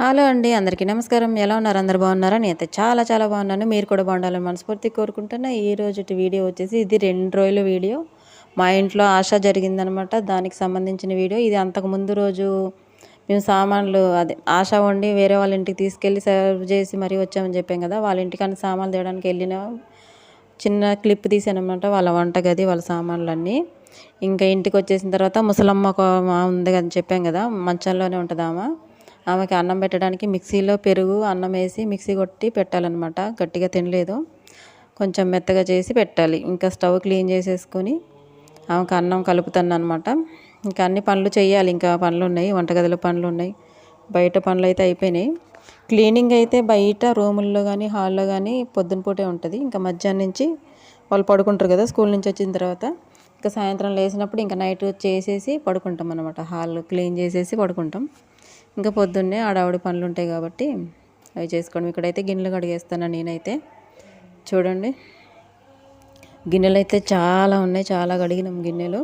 Hello అండి అందరికీ నమస్కారం. ఎలా ఉన్నారు? అందరు బాగున్నారా? నేనైతే చాలా చాలా బాగున్నాను. మీరు కూడా బాగుండాలని మనస్ఫూర్తి కోరుకుంటున్నా. ఈ రోజు వీడియో వచ్చేసి ఇది రెండు రోజుల వీడియో. మా ఇంట్లో ఆశ జరిగిందనమాట. దానికి సంబంధించిన వీడియో. ఇది అంతకు ముందు రోజు మేము సామాన్లు అదే ఆశ వండి వేరే వాళ్ళ ఇంటికి తీసుకెళ్ళి సర్వ్ చేసి మరీ వచ్చామని చెప్పాం కదా. వాళ్ళ ఇంటికన్నా సామాన్లు తేయడానికి వెళ్ళిన చిన్న క్లిప్ తీసానమాట వాళ్ళ వంటగది వాళ్ళ సామాన్లన్నీ. ఇంకా ఇంటికి వచ్చేసిన తర్వాత ముసలమ్మ ఒక మా ఉంది కదా చెప్పాం కదా. మంచంలోనే ఉంటుందామా? ఆమెకి అన్నం పెట్టడానికి మిక్సీలో పెరుగు అన్నం వేసి మిక్సీ కొట్టి పెట్టాలన్నమాట. గట్టిగా తినలేదు. కొంచెం మెత్తగా చేసి పెట్టాలి. ఇంకా స్టవ్ క్లీన్ చేసేసుకొని ఆమెకు అన్నం కలుపుతాను అనమాట ఇంకా అన్ని పనులు చేయాలి. ఇంకా పనులు ఉన్నాయి వంటగదిలో పనులు ఉన్నాయి బయట పనులు అయితే అయిపోయినాయి. క్లీనింగ్ అయితే బయట రూముల్లో కానీ హాల్లో కానీ పొద్దున పూటే ఉంటుంది. ఇంకా మధ్యాహ్నం నుంచి వాళ్ళు పడుకుంటారు కదా స్కూల్ నుంచి వచ్చిన తర్వాత. ఇంకా సాయంత్రం లేచినప్పుడు ఇంకా నైట్ చేసేసి పడుకుంటాం అనమాట హాల్ క్లీన్ చేసేసి పడుకుంటాం. ఇంకా పొద్దున్నే ఆడావిడి పనులు ఉంటాయి కాబట్టి అవి చేసుకోవడం. ఇక్కడైతే గిన్నెలు కడిగేస్తాను నేనైతే. చూడండి. గిన్నెలు అయితే చాలా ఉన్నాయి. చాలా కడిగినాం గిన్నెలు.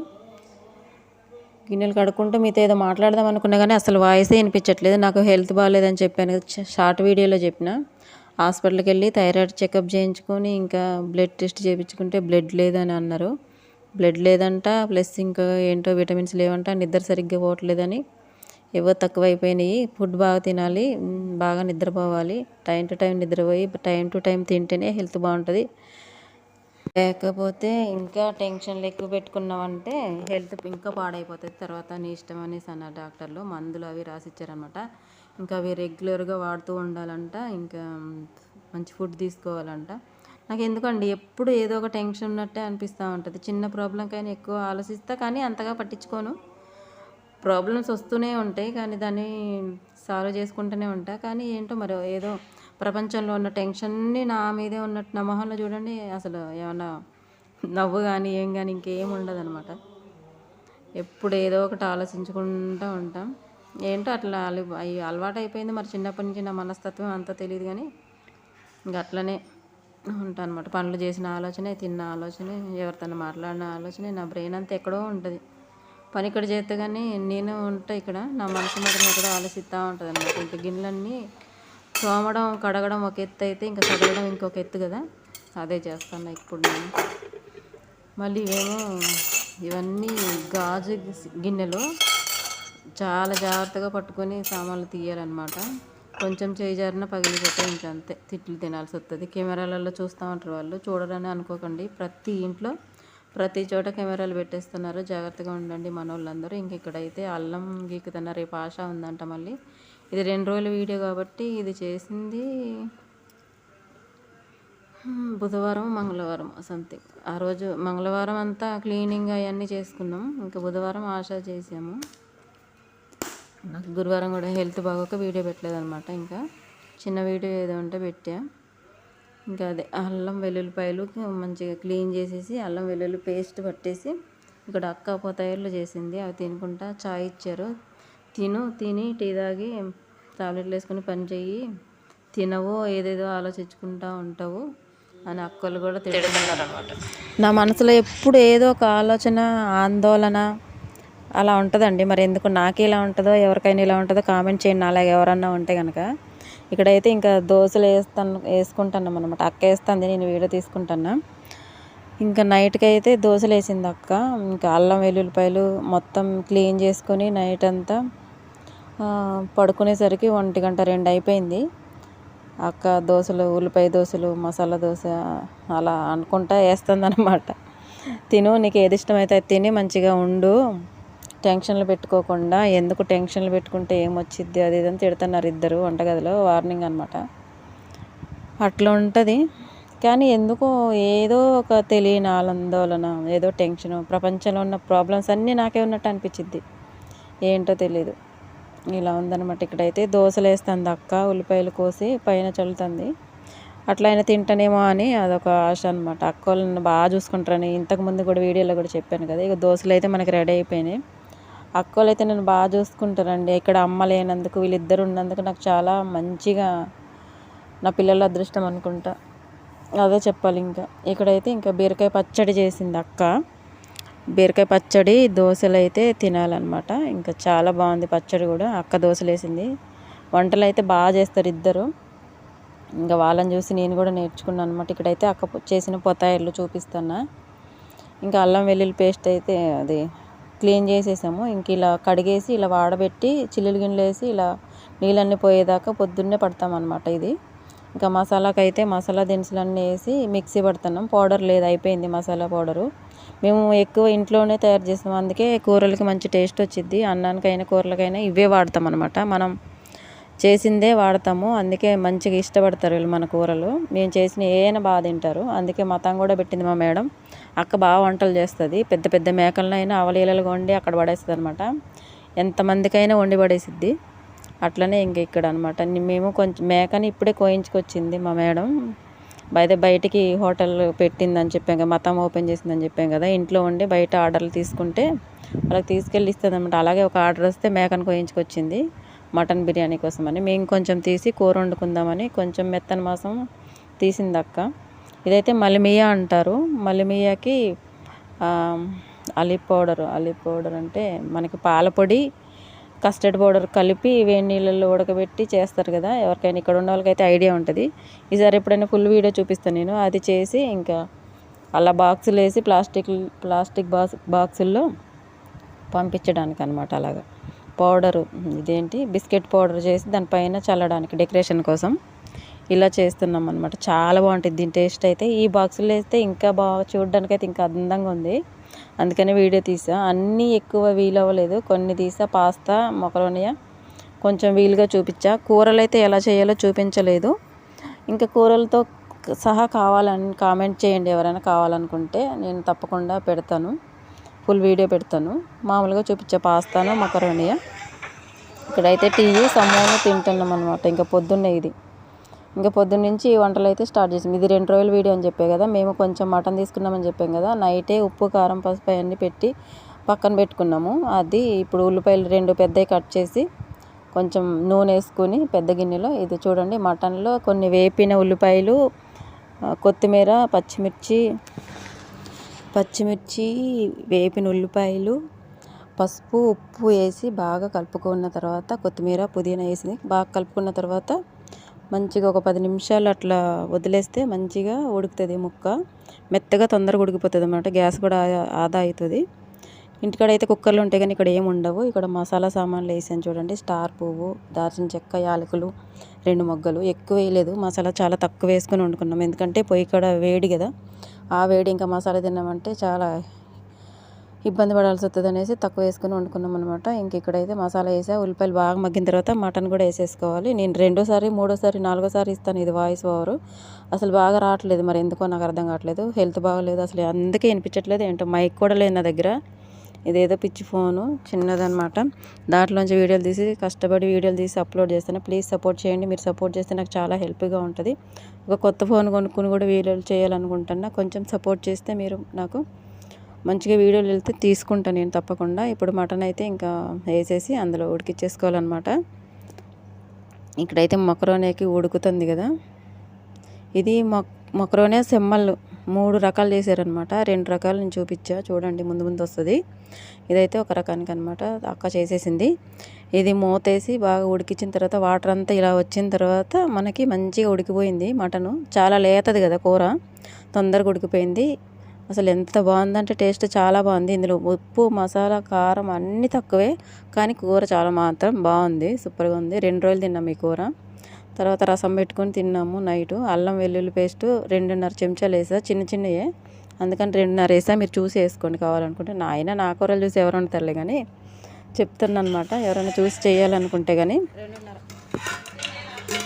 గిన్నెలు కడుక్కుంటూ మీతో ఏదో మాట్లాడదాం అనుకున్నా కానీ అసలు వాయిసే వినిపించట్లేదు. నాకు హెల్త్ బాగాలేదని చెప్పాను షార్ట్ వీడియోలో చెప్పిన. హాస్పిటల్కి వెళ్ళి థైరాయిడ్ చెకప్ చేయించుకొని ఇంకా బ్లడ్ టెస్ట్ చేయించుకుంటే బ్లడ్ లేదని అన్నారు. బ్లడ్ లేదంట. ప్లస్ ఇంకా ఏంటో విటమిన్స్ లేవంట. నిద్ర సరిగ్గా పోవట్లేదని ఏవో తక్కువైపోయినాయి. ఫుడ్ బాగా తినాలి బాగా నిద్రపోవాలి. టైం టు టైం నిద్రపోయి టైం టు టైం తింటేనే హెల్త్ బాగుంటుంది. లేకపోతే ఇంకా టెన్షన్లు ఎక్కువ పెట్టుకున్నామంటే హెల్త్ ఇంకా పాడైపోతుంది. తర్వాత నీ ఇష్టం అనేసి అన్నారు డాక్టర్లు మందులు అవి రాసిచ్చారనమాట ఇంకా అవి రెగ్యులర్గా వాడుతూ ఉండాలంట ఇంకా మంచి ఫుడ్ తీసుకోవాలంట. నాకు ఎందుకండి ఎప్పుడు ఏదో ఒక టెన్షన్ ఉన్నట్టే అనిపిస్తూ ఉంటుంది. చిన్న ప్రాబ్లంకైనా ఎక్కువ ఆలోచిస్తా కానీ అంతగా పట్టించుకోను. ప్రాబ్లమ్స్ వస్తూనే ఉంటాయి కానీ దాన్ని సాల్వ్ చేసుకుంటూనే ఉంటా. కానీ ఏంటో మరి ఏదో ప్రపంచంలో ఉన్న టెన్షన్ని నా మీదే ఉన్నట్టు నా మొహంలో చూడండి అసలు ఏమన్నా నవ్వు కానీ ఏం కానీ ఇంకేం ఉండదు అనమాట ఎప్పుడు ఏదో ఒకటి ఆలోచించుకుంటూ ఉంటాం. ఏంటో అట్లా అవి అలవాటు అయిపోయింది మరి చిన్నప్పటి నుంచి నా మనస్తత్వం అంతా తెలియదు కానీ ఇంకా అట్లనే ఉంటాను అనమాట పనులు చేసిన ఆలోచనే తిన్న ఆలోచనే ఎవరితో మాట్లాడిన ఆలోచనే నా బ్రెయిన్ అంతా ఎక్కడో ఉంటుంది. పని ఇక్కడ చేస్తే కానీ నేను ఉంటా ఇక్కడ నా మనసు మాత్రం ఇక్కడ ఆలోచిస్తూ ఉంటుంది అనమాట ఇంకా గిన్నెలన్నీ తోమడం కడగడం ఒక ఎత్తు అయితే ఇంకా కడగడం ఇంకొక ఎత్తు కదా. అదే చేస్తాను ఇప్పుడు నేను. మళ్ళీ ఇవేమో ఇవన్నీ గాజు గిన్నెలు చాలా జాగ్రత్తగా పట్టుకొని సామాన్లు తీయాలన్నమాట. కొంచెం చేయి జారిన పగిలిపోతే ఇంకా అంతే. తిట్లు తినాల్సి వస్తుంది కెమెరాలలో చూస్తూ ఉంటారు వాళ్ళు. చూడాలని అనుకోకండి. ప్రతి ఇంట్లో ప్రతి చోట కెమెరాలు పెట్టేస్తున్నారు. జాగ్రత్తగా ఉండండి మన వాళ్ళందరూ ఇంక ఇక్కడైతే అల్లం గీకుతున్న రేపు ఆశ ఉందంట మళ్ళీ. ఇది రెండు రోజుల వీడియో కాబట్టి ఇది చేసింది బుధవారం మంగళవారం సంథింగ్. ఆ రోజు మంగళవారం అంతా క్లీనింగ్ అవన్నీ చేసుకున్నాం. ఇంకా బుధవారం ఆశ చేసాము. నాకు గురువారం కూడా హెల్త్ బాగోక వీడియో పెట్టలేదు అనమాట ఇంకా చిన్న వీడియో ఏదో ఉంటే పెట్టా. ఇంకా అదే అల్లం వెల్లుల్లిపాయలు మంచిగా క్లీన్ చేసేసి అల్లం వెల్లుల్లి పేస్ట్ పట్టేసి ఇక్కడ అక్క పోతాయిలు చేసింది. అవి తినుకుంటా చాయ్ ఇచ్చారు. తిను తిని టీ తాగి టాబ్లెట్లు వేసుకొని పని చెయ్యి. తినవు ఏదేదో ఆలోచించుకుంటా ఉంటావు అని అక్కలు కూడా తిడుతున్నారు. అనమాట నా మనసులో ఎప్పుడు ఏదో ఒక ఆలోచన ఆందోళన అలా ఉంటుందండి. మరి ఎందుకు నాకు ఇలా ఉంటుందో ఎవరికైనా ఇలా ఉంటుందో కామెంట్ చేయండి. అలాగే ఎవరన్నా ఉంటే కనుక ఇక్కడైతే ఇంకా దోశలు వేస్తాను వేసుకుంటున్నాం అనమాట అక్క వేస్తుంది నేను వీడియో తీసుకుంటున్నా. ఇంకా నైట్కి అయితే దోశలు వేసింది అక్క. ఇంకా అల్లం వెల్లుల్లిపాయలు మొత్తం క్లీన్ చేసుకొని నైట్ అంతా పడుకునేసరికి ఒంటి గంట రెండు అయిపోయింది. అక్క దోశలు ఉల్లిపాయ దోశలు మసాలా దోశ అలా అనుకుంటా వేస్తుంది అనమాట తిను నీకు ఏది ఇష్టమైతే తిని మంచిగా ఉండు. టెన్షన్లు పెట్టుకోకుండా ఎందుకు టెన్షన్లు పెట్టుకుంటే ఏమొచ్చిద్ది అది ఇదని తిడుతున్నారు ఇద్దరు వంటగదిలో వార్నింగ్ అనమాట అట్లా ఉంటుంది. కానీ ఎందుకో ఏదో ఒక తెలియని ఆందోళన ఏదో టెన్షన్ ప్రపంచంలో ఉన్న ప్రాబ్లమ్స్ అన్నీ నాకే ఉన్నట్టు అనిపించింది ఏంటో తెలియదు ఇలా ఉందన్నమాట. ఇక్కడైతే దోశలు వేస్తుంది అక్క ఉల్లిపాయలు కోసి పైన చల్లుతుంది. అట్లా అయినా తింటానేమో అని అదొక ఆశ అనమాట అక్క వాళ్ళని బాగా చూసుకుంటారని ఇంతకుముందు కూడా వీడియోలో కూడా చెప్పాను కదా. ఇక దోశలు అయితే మనకి రెడీ అయిపోయినాయి. అక్కలు అయితే నన్ను బాగా చూసుకుంటారండి. ఇక్కడ అమ్మ లేనందుకు వీళ్ళిద్దరు ఉన్నందుకు నాకు చాలా మంచిగా నా పిల్లల అదృష్టం అనుకుంటా. అదే చెప్పాలి ఇంకా. ఇక్కడైతే ఇంకా బీరకాయ పచ్చడి చేసింది అక్క. బీరకాయ పచ్చడి దోశలు అయితే తినాలన్నమాట. ఇంకా చాలా బాగుంది పచ్చడి కూడా. అక్క దోశలు వేసింది వంటలు అయితే బాగా చేస్తారు ఇద్దరు. ఇంకా వాళ్ళని చూసి నేను కూడా నేర్చుకున్నాను అనమాట ఇక్కడైతే అక్క చేసిన పొతాయిలు చూపిస్తున్నా. ఇంకా అల్లం వెల్లుల్లి పేస్ట్ అయితే అది క్లీన్ చేసేసాము. ఇంక ఇలా కడిగేసి ఇలా వాడబెట్టి చిల్లులు గిన్నెలు వేసి ఇలా నీళ్ళన్నీ పోయేదాకా పొద్దున్నే పడతామన్నమాట ఇది. ఇంకా మసాలాకి అయితే మసాలా దినుసులన్నీ వేసి మిక్సీ పడుతున్నాం. పౌడర్ లేదు అయిపోయింది మసాలా పౌడరు. మేము ఎక్కువ ఇంట్లోనే తయారు చేస్తాం. అందుకే కూరలకి మంచి టేస్ట్ వచ్చింది అన్నానికైనా కూరలకైనా ఇవే వాడతాం అనమాట మనం చేసిందే వాడతాము. అందుకే మంచిగా ఇష్టపడతారు వీళ్ళు మన కూరలు. మేము చేసిన ఏమైనా బాగా తింటారు. అందుకే మతం కూడా పెట్టింది మా మేడం. అక్క బాగా వంటలు చేస్తుంది. పెద్ద పెద్ద మేకలనైనా అవలీలలుగా వండి అక్కడ పడేస్తుంది అనమాట ఎంతమందికైనా వండి పడేసిద్ది. అట్లనే ఇంక ఇక్కడ అనమాట మేము కొంచెం మేకని ఇప్పుడే కోయించుకొచ్చింది మా మేడం. బయట బయటికి హోటల్ పెట్టిందని చెప్పాం కదా మతం ఓపెన్ చేసిందని చెప్పాం కదా ఇంట్లో ఉండి బయట ఆర్డర్లు తీసుకుంటే వాళ్ళకి తీసుకెళ్ళి ఇస్తుంది అనమాట అలాగే ఒక ఆర్డర్ వస్తే మేకను కోయించుకొచ్చింది. మటన్ బిర్యానీ కోసమని. మేము కొంచెం తీసి కూర వండుకుందామని కొంచెం మెత్తని మాసం తీసింది అక్క. ఇదైతే మలిమియా అంటారు. మలిమియాకి అలీ పౌడర్. అలీ పౌడర్ అంటే మనకి పాలపొడి కస్టర్డ్ పౌడర్ కలిపి వేడి నీళ్ళల్లో ఉడకబెట్టి చేస్తారు కదా. ఎవరికైనా ఇక్కడ ఉన్న వాళ్ళకైతే ఐడియా ఉంటుంది. ఈసారి ఎప్పుడైనా ఫుల్ వీడియో చూపిస్తాను నేను. అది చేసి ఇంకా అలా బాక్సులు వేసి ప్లాస్టిక్ ప్లాస్టిక్ బాక్స్ బాక్సుల్లో పంపించడానికి అనమాట అలాగా. పౌడరు ఇదేంటి? బిస్కెట్ పౌడర్ చేసి దానిపైన చల్లడానికి డెకరేషన్ కోసం ఇలా చేస్తున్నాం అనమాట చాలా బాగుంటుంది. దీని టేస్ట్ అయితే ఈ బాక్సులు వేస్తే ఇంకా బాగా చూడడానికి అయితే ఇంకా అందంగా ఉంది. అందుకని వీడియో తీసా. అన్నీ ఎక్కువ వీలు అవ్వలేదు కొన్ని తీసా. పాస్తా మొకరోనియా కొంచెం వీలుగా చూపించా. కూరలు అయితే ఎలా చేయాలో చూపించలేదు. ఇంకా కూరలతో సహా కావాలని కామెంట్ చేయండి ఎవరైనా కావాలనుకుంటే. నేను తప్పకుండా పెడతాను. ఫుల్ వీడియో పెడతాను. మామూలుగా చూపించే పాస్తాను మకరోనియ. ఇక్కడైతే టీ సమోసా తింటున్నాం అనమాట ఇంకా పొద్దున్నే ఇది. ఇంకా పొద్దున్న నుంచి ఈ వంటలు అయితే స్టార్ట్ చేసాం. ఇది రెండు రోజుల వీడియో అని చెప్పే కదా. మేము కొంచెం మటన్ తీసుకున్నామని చెప్పాం కదా. నైటే ఉప్పు కారం పసుపు అవన్నీ పెట్టి పక్కన పెట్టుకున్నాము. అది ఇప్పుడు ఉల్లిపాయలు రెండు పెద్దవి కట్ చేసి కొంచెం నూనె వేసుకొని పెద్ద గిన్నెలో ఇది చూడండి. మటన్లో కొన్ని వేపిన ఉల్లిపాయలు కొత్తిమీర పచ్చిమిర్చి పచ్చిమిర్చి వేపిన ఉల్లిపాయలు పసుపు ఉప్పు వేసి బాగా కలుపుకున్న తర్వాత కొత్తిమీర పుదీనా వేసి బాగా కలుపుకున్న తర్వాత మంచిగా ఒక పది నిమిషాలు అట్లా వదిలేస్తే మంచిగా ఉడుకుతుంది ముక్క. మెత్తగా తొందరగా ఉడికిపోతుంది అన్నమాట. గ్యాస్ కూడా ఆదా అవుతుంది. ఇంటికాడ అయితే కుక్కర్లు ఉంటాయి కానీ ఇక్కడ ఏమి ఉండవు. ఇక్కడ మసాలా సామాన్లు వేసాను చూడండి. స్టార్ పువ్వు దాల్చిన చెక్క యాలకులు రెండు మొగ్గలు. ఎక్కువ వేయలేదు. మసాలా చాలా తక్కువ వేసుకొని వండుకున్నాం. ఎందుకంటే పొయ్యి కాడ వేడి కదా. ఆ వేడి ఇంకా మసాలా తిన్నామంటే చాలా ఇబ్బంది పడాల్సి వస్తుంది అనేసి తక్కువ వేసుకుని వండుకున్నాం అనమాట ఇంక ఇక్కడైతే మసాలా వేసా ఉల్లిపాయలు బాగా మగ్గిన తర్వాత మటన్ కూడా వేసేసుకోవాలి. నేను రెండోసారి మూడోసారి నాలుగోసారి ఇస్తాను ఇది వాయిస్ ఓవర్. అసలు బాగా రావట్లేదు మరి ఎందుకో నాకు అర్థం కావట్లేదు. హెల్త్ బాగలేదు అసలు అందుకే వినిపించట్లేదు. ఏంటో మైక్ కూడా లేదు నా దగ్గర. ఇదేదో పిచ్చి ఫోను చిన్నదనమాట దాంట్లోంచి వీడియోలు తీసి కష్టపడి వీడియోలు తీసి అప్లోడ్ చేస్తాను. ప్లీజ్ సపోర్ట్ చేయండి. మీరు సపోర్ట్ చేస్తే నాకు చాలా హెల్ప్గా ఉంటుంది. ఒక కొత్త ఫోన్ కొనుక్కుని కూడా వీడియోలు చేయాలనుకుంటున్నా కొంచెం సపోర్ట్ చేస్తే మీరు నాకు మంచిగా వీడియోలు వెళ్తే తీసుకుంటాను నేను తప్పకుండా. ఇప్పుడు మటన్ అయితే ఇంకా వేసేసి అందులో ఉడికిచ్చేసుకోవాలన్నమాట. ఇక్కడైతే మొక్కరోనేకి ఉడుకుతుంది కదా. ఇది మొక్ మొక్కరోనే సెమ్మలు. మూడు రకాలు చేశారనమాట రెండు రకాలు నేను చూపించా. చూడండి ముందు ముందు వస్తుంది. ఇదైతే ఒక రకానికి అనమాట అక్క చేసేసింది. ఇది మూతేసి బాగా ఉడికించిన తర్వాత వాటర్ అంతా ఇలా వచ్చిన తర్వాత మనకి మంచిగా ఉడికిపోయింది మటను. చాలా లేతది కదా కూర. తొందరగా ఉడికిపోయింది. అసలు ఎంత బాగుందంటే టేస్ట్ చాలా బాగుంది. ఇందులో ఉప్పు మసాలా కారం అన్నీ తక్కువే. కానీ కూర చాలా మాత్రం బాగుంది. సూపర్గా ఉంది. రెండు రోజులు తిన్నాం ఈ కూర. తర్వాత రసం పెట్టుకొని తిన్నాము నైట్. అల్లం వెల్లుల్లి పేస్ట్ రెండున్నర చెంచాలు వేసా చిన్న చిన్నయే. అందుకని రెండున్నర వేసా. మీరు చూసి వేసుకోండి కావాలనుకుంటే. నా అయినా నా కూరలు చూసి ఎవరు వండుతారులే కానీ చెప్తాను అనమాట ఎవరైనా చూసి చేయాలనుకుంటే కానీ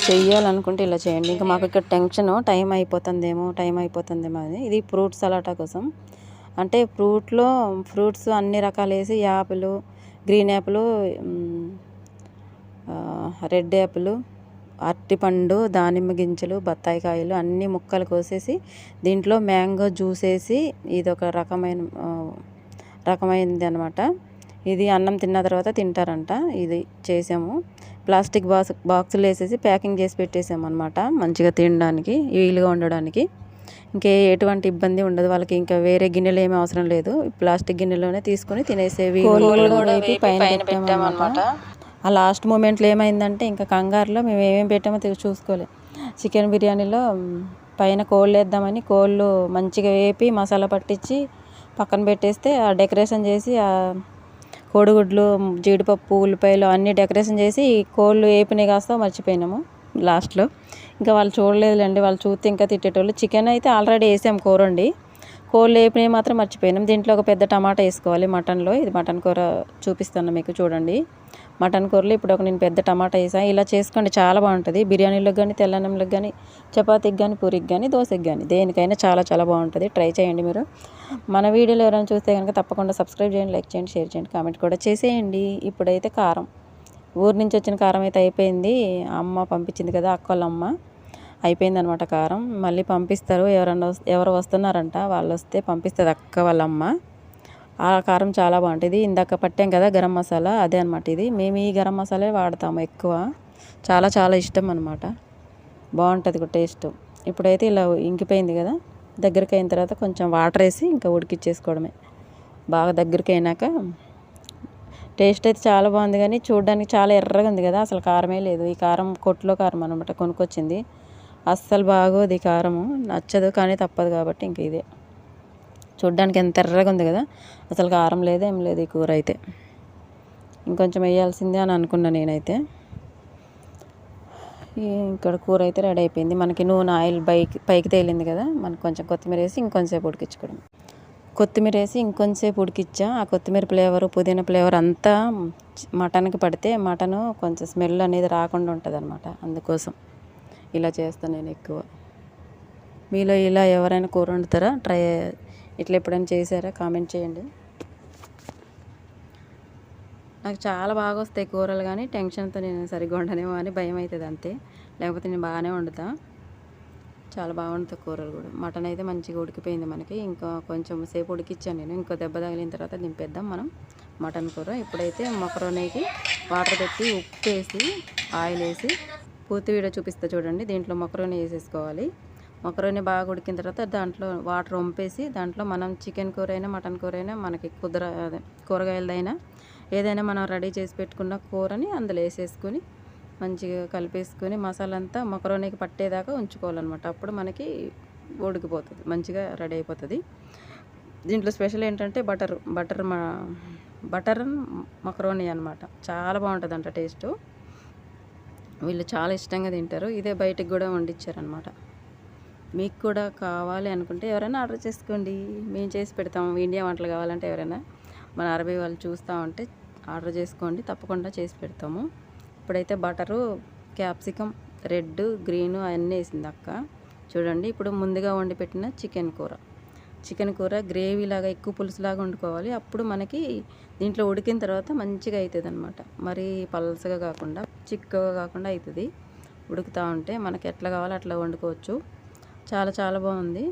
చెయ్యాలనుకుంటే ఇలా చేయండి. ఇంకా మాకు ఇక్కడ టెన్షన్. టైం అయిపోతుందేమో టైం అయిపోతుందేమో అని. ఇది ఫ్రూట్ సలాటా కోసం. అంటే ఫ్రూట్లో ఫ్రూట్స్ అన్ని రకాలు వేసి apple green apple red apple అరటిపండు దానిమ్మ గింజలు బత్తాయి కాయలు అన్ని ముక్కలు కోసేసి దీంట్లో మ్యాంగో జ్యూస్ వేసి ఇది ఒక రకమైన రకమైనది అనమాట ఇది అన్నం తిన్న తర్వాత తింటారంట. ఇది చేసాము. ప్లాస్టిక్ బాక్స్ బాక్సులు వేసేసి ప్యాకింగ్ చేసి పెట్టేసాము అనమాట మంచిగా తినడానికి వీలుగా ఉండడానికి. ఇంకే ఎటువంటి ఇబ్బంది ఉండదు. వాళ్ళకి ఇంకా వేరే గిన్నెలు ఏమీ అవసరం లేదు. ప్లాస్టిక్ గిన్నెలోనే తీసుకొని తినేసేవి పైన పెట్టామన్నమాట. ఆ లాస్ట్ మూమెంట్లో ఏమైందంటే ఇంకా కంగారులో మేము ఏమేమి పెట్టామో తె- చూసుకోలే. చికెన్ బిర్యానీలో పైన కోళ్ళు వేద్దామని కోళ్ళు మంచిగా వేపి మసాలా పట్టించి పక్కన పెట్టేస్తే ఆ డెకరేషన్ చేసి ఆ కోడిగుడ్లు జీడిపప్పు ఉల్లిపాయలు అన్నీ డెకరేషన్ చేసి కోళ్ళు వేపినవి కాస్త మర్చిపోయినాము లాస్ట్లో. ఇంకా వాళ్ళు చూడలేదులేండి వాళ్ళు చూస్తే ఇంకా తిట్టేటోళ్ళు. చికెన్ అయితే ఆల్రెడీ వేసాం కూరండి. కోళ్ళు వేపినవి మాత్రం మర్చిపోయినాం. దీంట్లో ఒక పెద్ద టమాటా వేసుకోవాలి మటన్లో. ఇది మటన్ కూర చూపిస్తాను మీకు చూడండి. మటన్ కూరలో ఇప్పుడు ఒక నేను పెద్ద టమాటా వేసాను ఇలా చేసుకోండి చాలా బాగుంటుంది. బిర్యానీలోకి కానీ తెల్లన్నంలకు కానీ చపాతీకి కానీ పూరికి కానీ దోశకి కానీ దేనికైనా చాలా చాలా బాగుంటుంది. ట్రై చేయండి మీరు. మన వీడియోలు ఎవరైనా చూస్తే కనుక తప్పకుండా సబ్స్క్రైబ్ చేయండి లైక్ చేయండి షేర్ చేయండి కామెంట్ కూడా చేసేయండి. ఇప్పుడైతే కారం. ఊరి నుంచి వచ్చిన కారం అయితే అయిపోయింది. అమ్మ పంపించింది కదా అక్క అయిపోయిందనమాట కారం. మళ్ళీ పంపిస్తారు. ఎవరన్నా ఎవరు వస్తున్నారంట వాళ్ళు వస్తే పంపిస్తుంది అక్క వాళ్ళమ్మ. ఆ కారం చాలా బాగుంటుంది. ఇందాక పట్టాం కదా గరం మసాలా అదే అనమాట ఇది. మేము ఈ గరం మసాలే వాడతాము ఎక్కువ. చాలా చాలా ఇష్టం అనమాట బాగుంటుంది టేస్ట్. ఇప్పుడైతే ఇలా ఇంకిపోయింది కదా దగ్గరికి అయిన తర్వాత కొంచెం వాటర్ వేసి ఇంకా ఉడికిచ్చేసుకోవడమే. బాగా దగ్గరికి అయినాక టేస్ట్ అయితే చాలా బాగుంది కానీ చూడడానికి చాలా ఎర్రగా ఉంది కదా అసలు కారమే లేదు. ఈ కారం కొట్లో కారం అనమాట కొనుక్కొచ్చింది. అస్సలు బాగోదు ఈ కారము. నచ్చదు కానీ తప్పదు కాబట్టి ఇంక ఇదే. చూడ్డానికి ఎంత ఎర్రగా ఉంది కదా. అసలు కారం లేదు ఏం లేదు ఈ కూర అయితే. ఇంకొంచెం వేయాల్సిందే అని అనుకున్నా నేనైతే. ఇక్కడ కూర అయితే రెడీ అయిపోయింది. మనకి నూనె ఆయిల్ పైకి పైకి తేలింది కదా. మనకు కొంచెం కొత్తిమీర వేసి ఇంకొంచెంసేపు ఉడికించుకోవడం. కొత్తిమీర వేసి ఇంకొంచెంసేపు ఉడికిచ్చా. ఆ కొత్తిమీర ఫ్లేవర్ పుదీనా ఫ్లేవర్ అంతా మటన్కి పడితే మటను కొంచెం స్మెల్ అనేది రాకుండా ఉంటుంది అనమాట అందుకోసం. ఇలా చేస్తాను నేను ఎక్కువ. మీలో ఇలా ఎవరైనా కూర వండుతారా? ట్రై ఇట్లా ఎప్పుడైనా చేశారా? కామెంట్ చేయండి. నాకు చాలా బాగా వస్తాయి కూరలు కానీ టెన్షన్తో నేను సరిగ్గా వండనేమో అని భయం అవుతుంది అంతే. లేకపోతే నేను బాగానే వండుతా. చాలా బాగుంటుంది కూరలు కూడా. మటన్ అయితే మంచిగా ఉడికిపోయింది మనకి. ఇంకా కొంచెం సేపు ఉడికిచ్చాను నేను. ఇంకో దెబ్బ తగిలిన తర్వాత దింపేద్దాం మనం మటన్ కూర. ఇప్పుడైతే మొక్కరోనేకి వాటర్ పెట్టి ఉప్పు వేసి ఆయిల్ వేసి పూర్తి వీడియో చూపిస్తా చూడండి. దీంట్లో మొకరోని వేసేసుకోవాలి. మొక్కరోని బాగా ఉడికిన తర్వాత దాంట్లో వాటర్ వంపేసి దాంట్లో మనం చికెన్ కూర అయినా మటన్ కూర అయినా మనకి కుదర అదే కూరగాయలదైనా ఏదైనా మనం రెడీ చేసి పెట్టుకున్న కూరని అందులో వేసేసుకొని మంచిగా కలిపేసుకొని మసాలా అంతా మొక్కరోనికి పట్టేదాకా ఉంచుకోవాలన్నమాట. అప్పుడు మనకి ఉడికిపోతుంది మంచిగా రెడీ అయిపోతుంది. దీంట్లో స్పెషల్ ఏంటంటే బటర్ బటర్ మా బటర్ మకరోని అనమాట చాలా బాగుంటుంది అంట టేస్ట్. వీళ్ళు చాలా ఇష్టంగా తింటారు. ఇదే బయటకు కూడా వండించారనమాట మీకు కూడా కావాలి అనుకుంటే ఎవరైనా ఆర్డర్ చేసుకోండి. మేము చేసి పెడతాము ఇండియా వంటలు కావాలంటే ఎవరైనా. మన అరబీ వాళ్ళు చూస్తూ ఉంటే ఆర్డర్ చేసుకోండి. తప్పకుండా చేసి పెడతాము. ఇప్పుడైతే బటరు క్యాప్సికమ్ రెడ్ గ్రీన్ అవన్నీ వేసింది అక్క. చూడండి ఇప్పుడు ముందుగా వండి పెట్టిన చికెన్ కూర. చికెన్ కూర గ్రేవీ లాగా ఎక్కువ పులుసులాగా వండుకోవాలి. అప్పుడు మనకి దీంట్లో ఉడికిన తర్వాత మంచిగా అవుతుంది అనమాట మరీ పల్సగా కాకుండా చిక్కగా కాకుండా అవుతుంది ఉడుకుతూ ఉంటే మనకి ఎట్లా కావాలో అట్లా వండుకోవచ్చు. చాలా చాలా బాగుంది.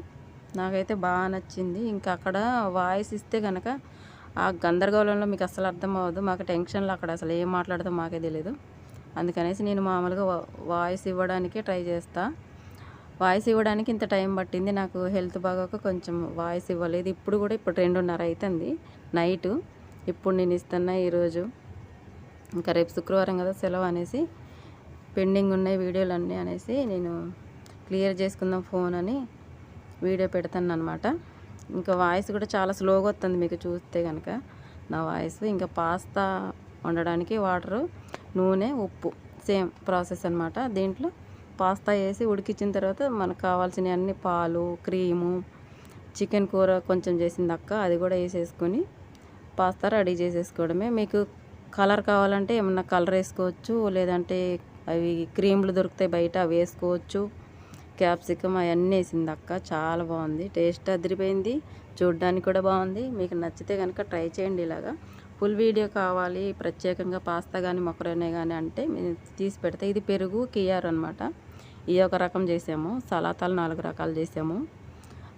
నాకైతే బాగా నచ్చింది. ఇంకా అక్కడ వాయిస్ ఇస్తే కనుక ఆ గందరగోళంలో మీకు అసలు అర్థం అవ్వదు. మాకు టెన్షన్లో అక్కడ అసలు ఏం మాట్లాడదో మాకే తెలియదు అందుకనేసి నేను మామూలుగా వాయిస్ ఇవ్వడానికే ట్రై చేస్తా. వాయిస్ ఇవ్వడానికి ఇంత టైం పట్టింది. నాకు హెల్త్ బాగోక కొంచెం వాయిస్ ఇవ్వలేదు. ఇప్పుడు కూడా ఇప్పుడు రెండున్నర అవుతుంది నైటు ఇప్పుడు నేను ఇస్తున్నా ఈరోజు ఇంకా రేపు శుక్రవారం కదా సెలవు అనేసి పెండింగ్ ఉన్నాయి వీడియోలు అన్నీ అనేసి నేను క్లియర్ చేసుకుందాం ఫోన్ అని వీడియో పెడతాను అనమాట ఇంకా వాయిస్ కూడా చాలా స్లోగా వస్తుంది మీకు చూస్తే కనుక నా వాయిస్ ఇంకా పాస్తా వండడానికి వాటరు నూనె ఉప్పు సేమ్ ప్రాసెస్ అనమాట దీంట్లో పాస్తా వేసి ఉడికించిన తర్వాత మనకు కావాల్సిన అన్ని పాలు క్రీము చికెన్ కూర కొంచెం చేసింది అక్క అది కూడా వేసేసుకొని పాస్తా రెడీ చేసేసుకోవడమే. మీకు కలర్ కావాలంటే ఏమన్నా కలర్ వేసుకోవచ్చు లేదంటే అవి క్రీములు దొరుకుతాయి బయట అవి వేసుకోవచ్చు. క్యాప్సికమ్ అవన్నీ వేసింది అక్క. చాలా బాగుంది. టేస్ట్ అదిరిపోయింది. చూడడానికి కూడా బాగుంది. మీకు నచ్చితే కనుక ట్రై చేయండి ఇలాగా. ఫుల్ వీడియో కావాలి. ప్రత్యేకంగా పాస్తా కానీ మొక్కరనే కానీ అంటే మేము తీసి పెడితే ఇది పెరుగు కియార్ అనమాట ఈ ఒక రకం చేసాము. సలాతాలు నాలుగు రకాలు చేసాము.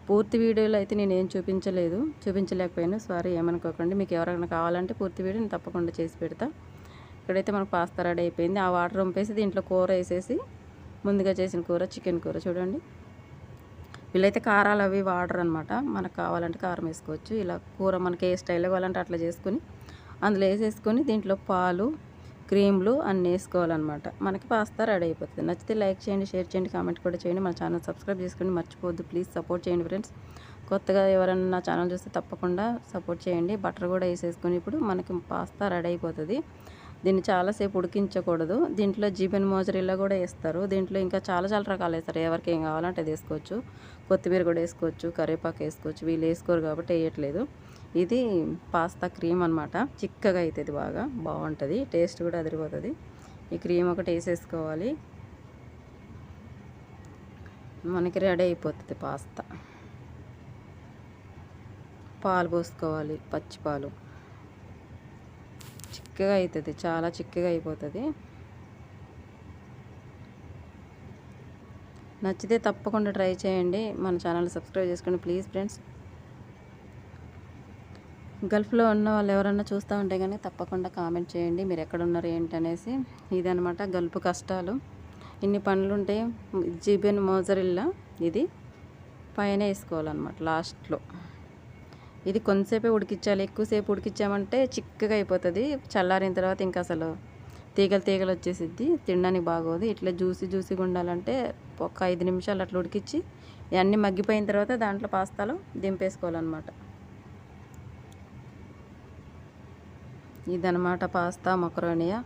పూర్తి వీడియోలో అయితే నేను ఏం చూపించలేదు. చూపించలేకపోయాను. సారీ ఏమనుకోకండి. మీకు ఎవరైనా కావాలంటే పూర్తి వీడియో నేను తప్పకుండా చేసి పెడతా. ఇక్కడైతే మనకు పాస్తా రెడీ అయిపోయింది. ఆ వాటర్ వంపేసి దీంట్లో కూర వేసేసి ముందుగా చేసిన కూర చికెన్ కూర చూడండి. వీళ్ళైతే కారాలు అవి వాడరు అనమాట మనకు కావాలంటే కారం వేసుకోవచ్చు. ఇలా కూర మనకి ఏ స్టైల్ కావాలంటే అట్లా చేసుకొని అందులో వేసేసుకొని దీంట్లో పాలు క్రీమ్లు అన్నీ వేసుకోవాలన్నమాట. మనకి పాస్తా రెడీ అయిపోతుంది. నచ్చితే లైక్ చేయండి షేర్ చేయండి కామెంట్ కూడా చేయండి. మన ఛానల్ సబ్స్క్రైబ్ చేసుకోండి. మర్చిపోవద్దు. ప్లీజ్ సపోర్ట్ చేయండి ఫ్రెండ్స్. కొత్తగా ఎవరైనా నా ఛానల్ చూస్తే తప్పకుండా సపోర్ట్ చేయండి. బటర్ కూడా వేసేసుకొని ఇప్పుడు మనకి పాస్తా రెడీ అయిపోతుంది. దీన్ని చాలాసేపు ఉడికించకూడదు. దీంట్లో జీబెన్ మోజరీలా కూడా వేస్తారు. దీంట్లో ఇంకా చాలా చాలా రకాలు వేస్తారు. ఎవరికి ఏం కావాలంటే అది వేసుకోవచ్చు. కొత్తిమీర కూడా వేసుకోవచ్చు. కరివేపాకు వేసుకోవచ్చు. వీళ్ళు వేసుకోరు కాబట్టి వేయట్లేదు. ఇది పాస్తా క్రీమ్ అనమాట చిక్కగా అవుతుంది బాగా. బాగుంటుంది. టేస్ట్ కూడా అదిరిపోతుంది. ఈ క్రీమ్ ఒకటి వేసేసుకోవాలి. మనకి రెడీ అయిపోతుంది పాస్తా. పాలు పోసుకోవాలి. పచ్చి పాలు చిక్కగా అవుతుంది చాలా చిక్కగా అయిపోతుంది. నచ్చితే తప్పకుండా ట్రై చేయండి. మన ఛానల్ సబ్స్క్రైబ్ చేసుకోండి ప్లీజ్ ఫ్రెండ్స్. గల్ఫ్లో ఉన్న వాళ్ళు ఎవరన్నా చూస్తూ ఉంటే కానీ తప్పకుండా కామెంట్ చేయండి. మీరు ఎక్కడ ఉన్నారు ఏంటనేసి ఇదనమాట గల్ఫ్ కష్టాలు. ఇన్ని పనులు ఉంటాయి జీబెన్ మోజరిల్లా ఇది. పైన వేసుకోవాలన్నమాట లాస్ట్లో. ఇది కొంతసేపే ఉడికించాలి ఎక్కువసేపు ఉడికించామంటే చిక్కగా అయిపోతుంది. చల్లారిన తర్వాత ఇంకా అసలు తీగలు తీగలు వచ్చేసిద్ది తినడానికి బాగోదు. ఇట్లా జ్యూసి జ్యూసీగా ఉండాలంటే ఒక ఐదు నిమిషాలు అట్లా ఉడికించి ఇవన్నీ మగ్గిపోయిన తర్వాత దాంట్లో పాస్తాలో దింపేసుకోవాలన్నమాట. ఇదనమాట పాస్తా మొకరోనియా.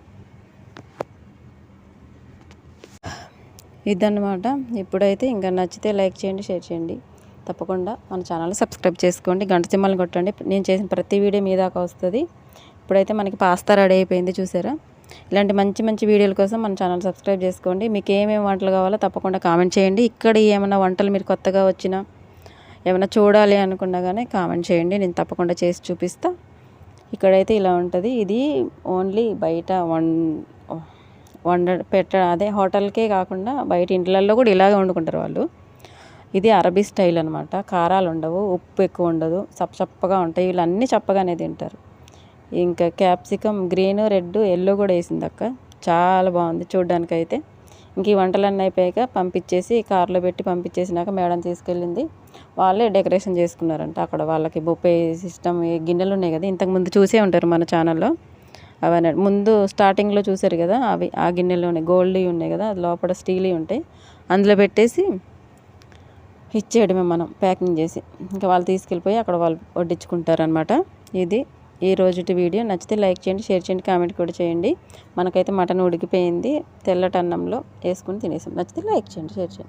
ఇదన్నమాట. ఇప్పుడైతే ఇంకా నచ్చితే లైక్ చేయండి షేర్ చేయండి. తప్పకుండా మన ఛానల్ సబ్స్క్రైబ్ చేసుకోండి గంట సింహాలను కొట్టండి. నేను చేసిన ప్రతి వీడియో మీ దాకా వస్తుంది. ఇప్పుడైతే మనకి పాస్తా రెడీ అయిపోయింది చూసారా? ఇలాంటి మంచి మంచి వీడియోల కోసం మన ఛానల్ సబ్స్క్రైబ్ చేసుకోండి. మీకు ఏమేమి వంటలు కావాలో తప్పకుండా కామెంట్ చేయండి. ఇక్కడ ఏమైనా వంటలు మీరు కొత్తగా వచ్చినా ఏమైనా చూడాలి అనుకున్నా కానీ కామెంట్ చేయండి. నేను తప్పకుండా చేసి చూపిస్తా. ఇక్కడైతే ఇలా ఉంటుంది. ఇది ఓన్లీ బయట వన్ వండ పెట్ట అదే హోటల్కే కాకుండా బయట ఇంట్లల్లో కూడా ఇలాగే వండుకుంటారు వాళ్ళు. ఇది అరబీ స్టైల్ అనమాట కారాలు ఉండవు ఉప్పు ఎక్కువ ఉండదు చప్పచప్పగా ఉంటాయి. వీళ్ళన్నీ చప్పగానే తింటారు. ఇంకా క్యాప్సికమ్ గ్రీన్ రెడ్ ఎల్లో కూడా వేసింది అక్క. చాలా బాగుంది చూడ్డానికి అయితే ఇంక ఈ వంటలన్నీ అయిపోయాక పంపించేసి కార్లో పెట్టి పంపించేసినాక మేడం తీసుకెళ్ళింది. వాళ్ళే డెకరేషన్ చేసుకున్నారంట అక్కడ. వాళ్ళకి బొప్పే సిస్టమ్ గిన్నెలు ఉన్నాయి కదా ఇంతకుముందు చూసే ఉంటారు మన ఛానల్లో. అవన్నీ ముందు స్టార్టింగ్లో చూసారు కదా అవి ఆ గిన్నెలు ఉన్నాయి గోల్డ్వి ఉన్నాయి కదా అది లోపల స్టీల్వి ఉంటాయి. అందులో పెట్టేసి ఇచ్చేయడమే మనం ప్యాకింగ్ చేసి. ఇంకా వాళ్ళు తీసుకెళ్ళిపోయి అక్కడ వాళ్ళు వడ్డించుకుంటారనమాట ఇది ఈ రోజుటి వీడియో. నచ్చితే లైక్ చేయండి షేర్ చేయండి కామెంట్ కూడా చేయండి. మనకైతే మటన్ ఉడికిపోయింది. తెల్లటన్నంలో వేసుకుని తినేసాం. నచ్చితే లైక్ చేయండి షేర్ చేయండి.